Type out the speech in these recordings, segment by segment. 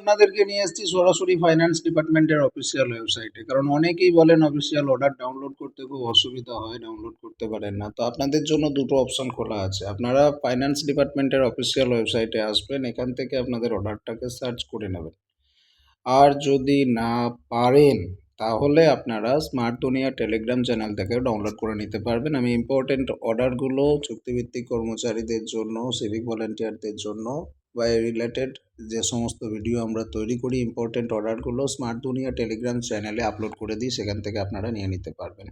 আপনাদেরকে নিয়ে এসেছি সরাসরি ফাইন্যান্স ডিপার্টমেন্টের অফিসিয়াল ওয়েবসাইটে কারণ অনেকেই বলেন অফিসিয়াল অর্ডার ডাউনলোড করতে খুব অসুবিধা হয় ডাউনলোড করতে পারেন না। তো আপনাদের জন্য দুটো অপশন খোলা আছে। আপনারা ফাইন্যান্স ডিপার্টমেন্টের অফিসিয়াল ওয়েবসাইটে আসবেন, এখান থেকে আপনাদের অর্ডারটাকে সার্চ করে নেবেন। আর যদি না পারেন, তাহলে আপনারা স্মার্ট দুনিয়া টেলিগ্রাম চ্যানেল থেকে ডাউনলোড করে নিতে পারবেন। আমি ইম্পর্টেন্ট অর্ডারগুলো চুক্তিভিত্তিক কর্মচারীদের জন্য সিভিক ভলেন্টিয়ারদের জন্য বা রিলেটেড যে সমস্ত ভিডিও আমরা তৈরি করি ইম্পর্টেন্ট অর্ডারগুলো স্মার্ট দুনিয়া টেলিগ্রাম চ্যানেলে আপলোড করে দিই, সেখান থেকে আপনারা নিয়ে নিতে পারবেন।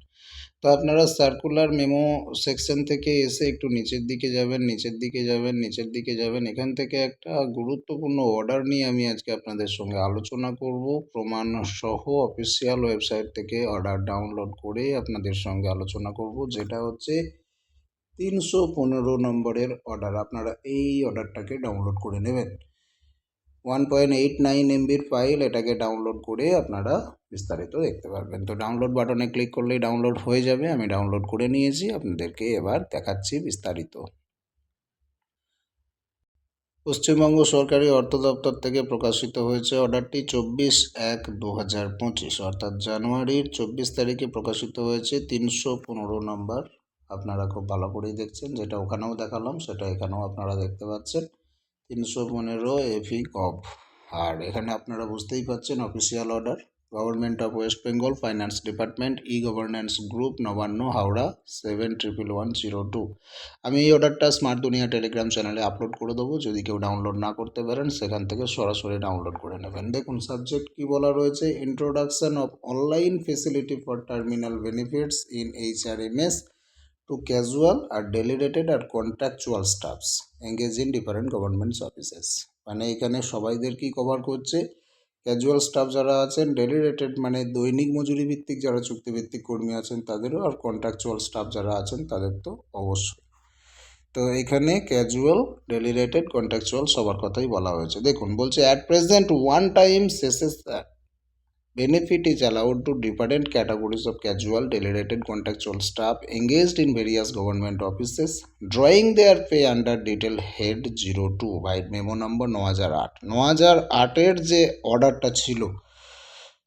তো আপনারা সার্কুলার মেমো সেকশন থেকে এসে একটু নিচের দিকে যাবেন, নিচের দিকে যাবেন, নিচের দিকে যাবেন। এখান থেকে একটা গুরুত্বপূর্ণ অর্ডার নিয়ে আমি আজকে আপনাদের সঙ্গে আলোচনা করব। প্রমাণ সহ অফিসিয়াল ওয়েবসাইট থেকে অর্ডার ডাউনলোড করে আপনাদের সঙ্গে আলোচনা করব। যেটা হচ্ছে তিনশো পনেরো নম্বরের অর্ডার আপনারা এই অর্ডারটাকে ডাউনলোড করে নেবেন। ওয়ান পয়েন্ট এইট নাইন এমবির ফাইল এটাকে ডাউনলোড করে আপনারা বিস্তারিত দেখতে পারবেন। তো ডাউনলোড বাটনে ক্লিক করলেই ডাউনলোড হয়ে যাবে, আমি ডাউনলোড করে নিয়েছি, আপনাদেরকে এবার দেখাচ্ছি বিস্তারিত। পশ্চিমবঙ্গ সরকারি অর্থ দপ্তর থেকে প্রকাশিত হয়েছে অর্ডারটি চব্বিশ এক দু হাজার পঁচিশ, অর্থাৎ জানুয়ারির চব্বিশ তারিখে প্রকাশিত হয়েছে তিনশো পনেরো নম্বর আপনারা খুব ভালো করেই দেখছেন। যেটা ওখানেও দেখালাম, সেটা এখানেও আপনারা দেখতে পাচ্ছেন। তিনশো পনেরো এফি কপ আর এখানে আপনারা বুঝতেই পাচ্ছেন official order government of West Bengal finance department E governance group Nabanna, Howrah seven triple one zero two আমি এই অর্ডারটা স্মার্ট দুনিয়া টেলিগ্রাম চ্যানেলে আপলোড করে দেবো। যদি কেউ ডাউনলোড না করতে পারেন, সেখান থেকে সরাসরি ডাউনলোড করে নেবেন। দেখুন সাবজেক্ট কি বলা রয়েছে? Introduction of online facility for terminal benefits in H R M S to casual or delegated or contractual staffs engaged in different government services মানে এখানে সবাইদের কি কভার করছে? ক্যাজুয়াল স্টাফ যারা আছেন ডেলিরেটেড মানে দৈনিক মজুরি ভিত্তিক যারা চুক্তিভিত্তিক কর্মী আছেন, তাদেরও আর কন্ট্রাকচুয়াল স্টাফ যারা আছেন, তাদের তো অবশ্যই। তো এখানে ক্যাজুয়াল ডেলিরেটেড কন্ট্রাকচুয়াল সবার কথাই বলা হয়েছে। দেখুন, বলছে অ্যাট প্রেজেন্ট ওয়ান টাইম শেষে Benefit is allowed to different categories of casual, delegated, contractual staff engaged in various government offices, drawing their pay under detail head 02 by memo number 9008 9008 এর যে অর্ডারটা ছিল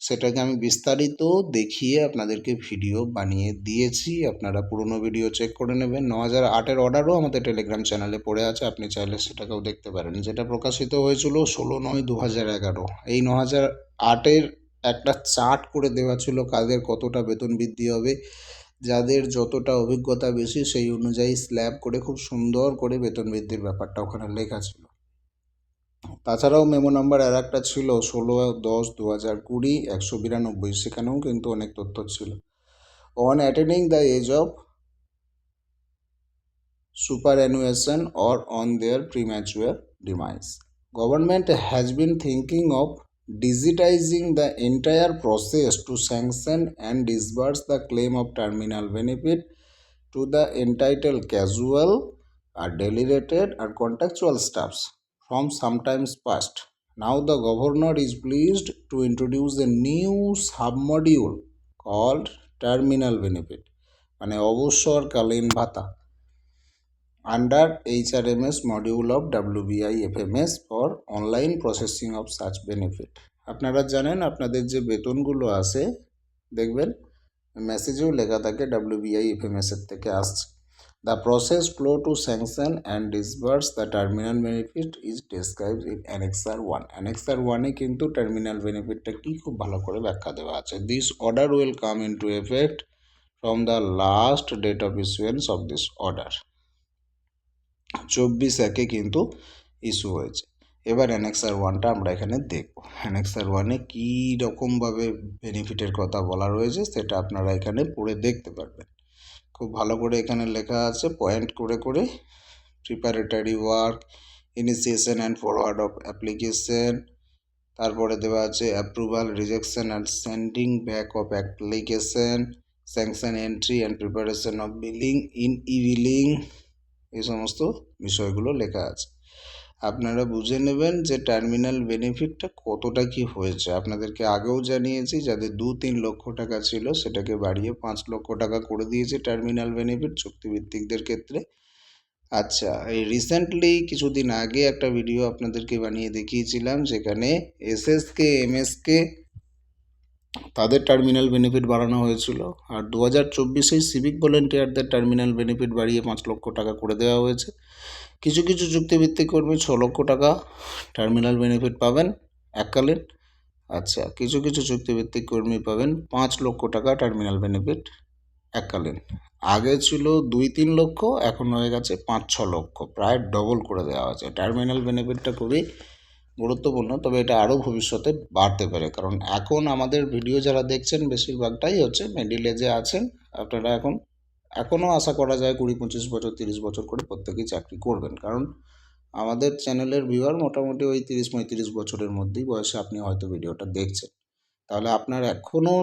সেটাকে আমি বিস্তারিত দেখিয়ে আপনাদেরকে ভিডিও বানিয়ে দিয়েছি আপনারা পুরনো ভিডিও চেক করে নেবেন ন হাজার আটের অর্ডারও আমাদের টেলিগ্রাম চ্যানেলে পড়ে আছে আপনি চাইলে সেটাকেও দেখতে পারেন যেটা প্রকাশিত হয়েছিল ষোলো নয় দু হাজার এগারো এই ন হাজার আটের একটা চার্ট করে দেওয়া ছিল কাদের কতটা বেতন বৃদ্ধি হবে, যাদের যতটা অভিজ্ঞতা বেশি সেই অনুযায়ী স্ল্যাব করে খুব সুন্দর করে বেতন বৃদ্ধির ব্যাপারটা ওখানে লেখা ছিল। তাছাড়াও মেমো নাম্বার আর একটা ছিল ষোলো দশ দু হাজার কুড়ি একশো বিরানব্বই, সেখানেও কিন্তু অনেক তথ্য ছিল। On attending the age of superannuation or on their premature demise government has been thinking of digitizing the entire process to sanction and disburse the claim of terminal benefit to the entitled casual or deliberated or contractual staffs from sometimes past. Now the governor is pleased to introduce a new submodule called terminal benefit মানে অবসরকালীন ভাতা under HRMS module of WBI FMS for online processing of such benefit. আপনারা জানেন আপনাদের যে বেতনগুলো আছে, দেখবেন মেসেজেও লেখা থাকে WBI FMS এর থেকে আসছে। The process flow to sanction and disburse the terminal benefit is describe in annexure one annexure ওয়ানে কিন্তু টার্মিনাল বেনিফিটটা কি খুব ভালো করে ব্যাখ্যা দেওয়া আছে। This order will come into effect from the last date of issuance of this order চব্বিশ একে কিন্তু ইস্যু হয়েছে। এবার অ্যানেক্সার ওয়ানটা আমরা এখানে দেখব। অ্যানেক্সার ওয়ানে কী রকমভাবে বেনিফিটের কথা বলা রয়েছে সেটা আপনারা এখানে পড়ে দেখতে পারবেন। খুব ভালো করে এখানে লেখা আছে পয়েন্ট করে করে preparatory work initiation and forward of application তারপরে দেওয়া আছে approval rejection and sending back of application sanction entry and preparation of billing in E এই সমস্ত বিষয়গুলো লেখা আছে। আপনারা বুঝে নেবেন যে টার্মিনাল বেনিফিটটা কতটা কি হয়েছে। আপনাদেরকে আগেও জানিয়েছি, যাদের দু তিন লক্ষ টাকা ছিল, সেটাকে বাড়িয়ে পাঁচ লক্ষ টাকা করে দিয়েছে টার্মিনাল বেনিফিট চুক্তিভিত্তিকদের ক্ষেত্রে। আচ্ছা এই রিসেন্টলি কিছুদিন আগে একটা ভিডিও আপনাদেরকে বানিয়ে দেখিয়েছিলাম, যেখানে এসএসকে এমএসকে তাদের টার্মিনাল বেনিফিট বাড়ানো হয়েছিল। আর দু হাজার চব্বিশে সিভিক ভলেন্টিয়ারদের টার্মিনাল বেনিফিট বাড়িয়ে পাঁচ লক্ষ টাকা করে দেওয়া হয়েছে। কিছু কিছু চুক্তিভিত্তিক কর্মী ছ লক্ষ টাকা টার্মিনাল বেনিফিট পাবেন এককালীন। আচ্ছা কিছু কিছু চুক্তিভিত্তিক কর্মী পাবেন পাঁচ লক্ষ টাকা টার্মিনাল বেনিফিট এককালীন। আগে ছিল দুই তিন লক্ষ, এখন হয়ে গেছে পাঁচ ছ লক্ষ। প্রায় ডবল করে দেওয়া হয়েছে। টার্মিনাল বেনিফিটটা খুবই গুরুত্বপূর্ণ, তবে এটা আরও ভবিষ্যতে বাড়তে পারে। কারণ এখন আমাদের ভিডিও যারা দেখছেন, বেশিরভাগটাই হচ্ছে মিডিল এজে আছেন, আপনারা এখন, এখনও আশা করা যায় কুড়ি, পঁচিশ বছর, তিরিশ বছর করে প্রত্যেকেই চাকরি করবেন। কারণ আমাদের চ্যানেলের ভিউয়ার মোটামুটি ওই তিরিশ, পঁয়ত্রিশ বছরের মধ্যেই বয়সে আপনি হয়তো ভিডিওটা দেখছেন। তাহলে আপনার এখনও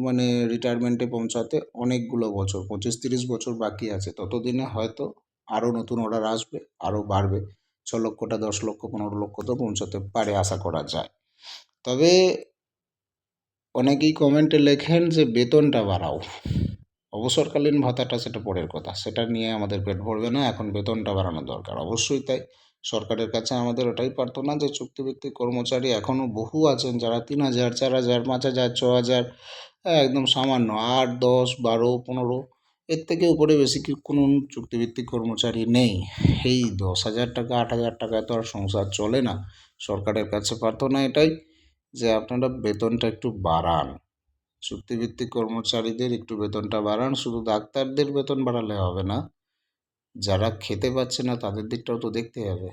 মানে রিটায়ারমেন্টে পৌঁছাতে অনেকগুলো বছর, পঁচিশ, তিরিশ বছর বাকি আছে। ততদিনে হয়তো আরও নতুন অর্ডার আসবে, আরও বাড়বে। ছ লক্ষটা, দশ লক্ষ, পনেরো লক্ষ তো পৌঁছাতে পারে আশা করা যায়। তবে অনেকেই কমেন্টে লেখেন যে বেতনটা বাড়াও। অবসরকালীন ভাতাটা সেটা পরের কথা। সেটা নিয়ে আমাদের পেট ভরবে না, এখন বেতনটা বাড়ানো দরকার। অবশ্যই তাই। সরকারের কাছে আমাদের ওটাই প্রার্থনা যে চুক্তিভিত্তিক কর্মচারী এখনও বহু আছেন যারা তিন হাজার, চার হাজার, পাঁচ হাজার, ছ হাজার, একদম সামান্য আট, দশ, বারো, পনেরো এর থেকে উপরে বেশি কোনো চুক্তিভিত্তিক কর্মচারী নেই? এই দশ হাজার টাকা, আট হাজার টাকায় তো আর সংসার চলে না। সরকারের কাছে প্রার্থনা এটাই যে আপনারা বেতনটা একটু বাড়ান। চুক্তিভিত্তিক কর্মচারীদের একটু বেতনটা বাড়ান, শুধু ডাক্তারদের বেতন বাড়ালে হবে না, যারা খেতে পাচ্ছে না তাদের দিকটাও তো দেখতে হবে।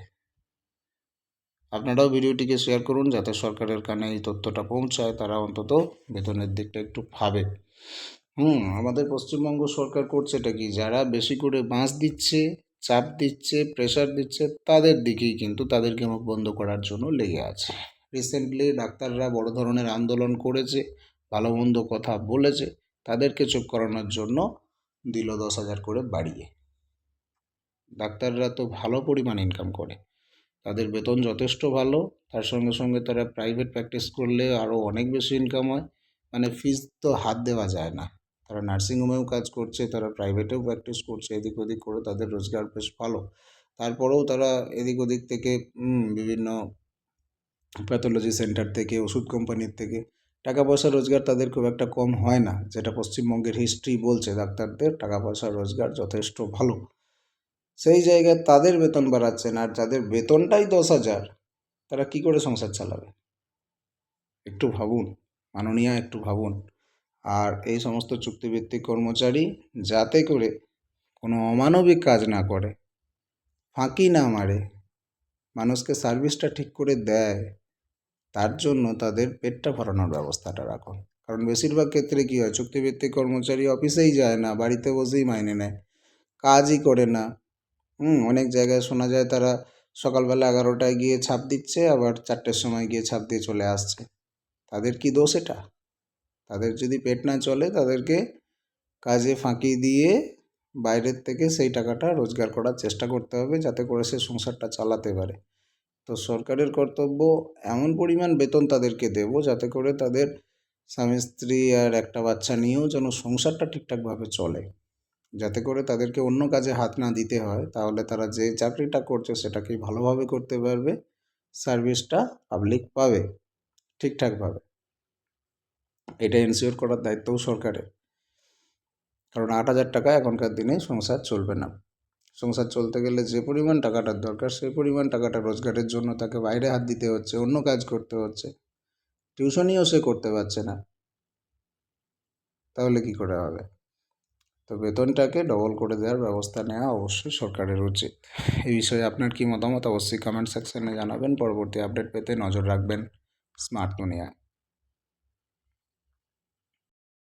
আপনারাও ভিডিওটিকে শেয়ার করুন যাতে সরকারের কানে এই তথ্যটা পৌঁছায়, তারা অন্তত বেতনের দিকটা একটু ভাবে। হুম, আমাদের পশ্চিমবঙ্গ সরকার করছে এটা কি? যারা বেশি করে বাঁশ দিচ্ছে, চাপ দিচ্ছে প্রেশার দিচ্ছে, তাদের দিকেই কিন্তু তাদেরকে মুখ বন্ধ করার জন্য লেগে আছে। রিসেন্টলি ডাক্তাররা বড় ধরনের আন্দোলন করেছে, ভালো মন্দ কথা বলেছে, তাদেরকে চুপ করানোর জন্য দিল দশ হাজার করে বাড়িয়ে। ডাক্তাররা তো ভালো পরিমাণ ইনকাম করে। তাদের বেতন যথেষ্ট ভালো, তার সঙ্গে সঙ্গে তারা প্রাইভেট প্র্যাকটিস করলে আরও অনেক বেশি ইনকাম হয়। মানে ফিস তো হাত দেওয়া যায় না। তারা নার্সিংহোমেও কাজ করছে, তারা প্রাইভেটেও প্র্যাকটিস করছে, এদিক ওদিক করে তাদের রোজগার বেশ ভালো। তারপরেও তারা এদিক ওদিক থেকে বিভিন্ন প্যাথোলজি সেন্টার থেকে, ওষুধ কোম্পানির থেকে টাকা পয়সা রোজগার তাদের খুব একটা কম হয় না, যেটা পশ্চিমবঙ্গের হিস্ট্রি বলছে, ডাক্তারদের টাকা পয়সা রোজগার যথেষ্ট ভালো। সেই জায়গায় তাদের বেতন বাড়াচ্ছেন, আর যাদের বেতনটাই দশ হাজার, তারা কি করে সংসার চালাবে? একটু ভাবুন, মাননীয়া একটু ভাবুন। আর এই সমস্ত চুক্তিভিত্তিক কর্মচারী যাতে করে কোনো অমানবিক কাজ না করে, ফাঁকি না মারে, মানুষকে সার্ভিসটা ঠিক করে দেয়, তার জন্য তাদের পেটটা ভরানোর ব্যবস্থাটা রাখুন। কারণ বেশিরভাগ ক্ষেত্রে কী হয়, চুক্তিভিত্তিক কর্মচারী অফিসেই যায় না, বাড়িতে বসেই মাইনে নেয়, কাজই করে না। হুম, অনেক জায়গায় শোনা যায় তারা সকালবেলা এগারোটায় গিয়ে ছাপ দিচ্ছে, আবার চারটের সময় গিয়ে ছাপ দিয়ে চলে আসছে। তাদের কি দোষ এটা? তাদের যদি পেট না চলে, তাদেরকে কাজে ফাঁকি দিয়ে বাইরের থেকে সেই টাকাটা রোজগার করার চেষ্টা করতে হবে যাতে করে সে সংসারটা চালাতে পারে। তো সরকারের কর্তব্য, এমন পরিমাণ বেতন তাদেরকে দেবো যাতে করে তাদের স্বামী, স্ত্রী আর একটা বাচ্চা নিয়েও যেন সংসারটা ঠিকঠাকভাবে চলে। যাতে করে তাদেরকে অন্য কাজে হাত না দিতে হয়, তাহলে তারা যে চাকরিটা করছে সেটাকেই ভালোভাবে করতে পারবে, সার্ভিসটা পাবলিক পাবে ঠিকঠাকভাবে। এটা এনশিওর করার দায়িত্বও সরকারের। কারণ আট হাজার টাকা এখনকার দিনে সংসার চলবে না। সংসার চলতে গেলে যে পরিমাণ টাকাটার দরকার সেই পরিমাণ টাকাটা রোজগারের জন্য তাকে বাইরে হাত দিতে হচ্ছে, অন্য কাজ করতে হচ্ছে। টিউশনিও সে করতে পারছে না। তাহলে কি করে হবে? তো বেতনটাকে ডবল করে দেওয়ার ব্যবস্থা নেওয়া অবশ্যই সরকারের উচিত। এই বিষয়ে আপনার কি মতামত অবশ্যই কমেন্ট সেকশনে জানাবেন। পরবর্তী আপডেট পেতে নজর রাখবেন। স্মার্ট দুনিয়া।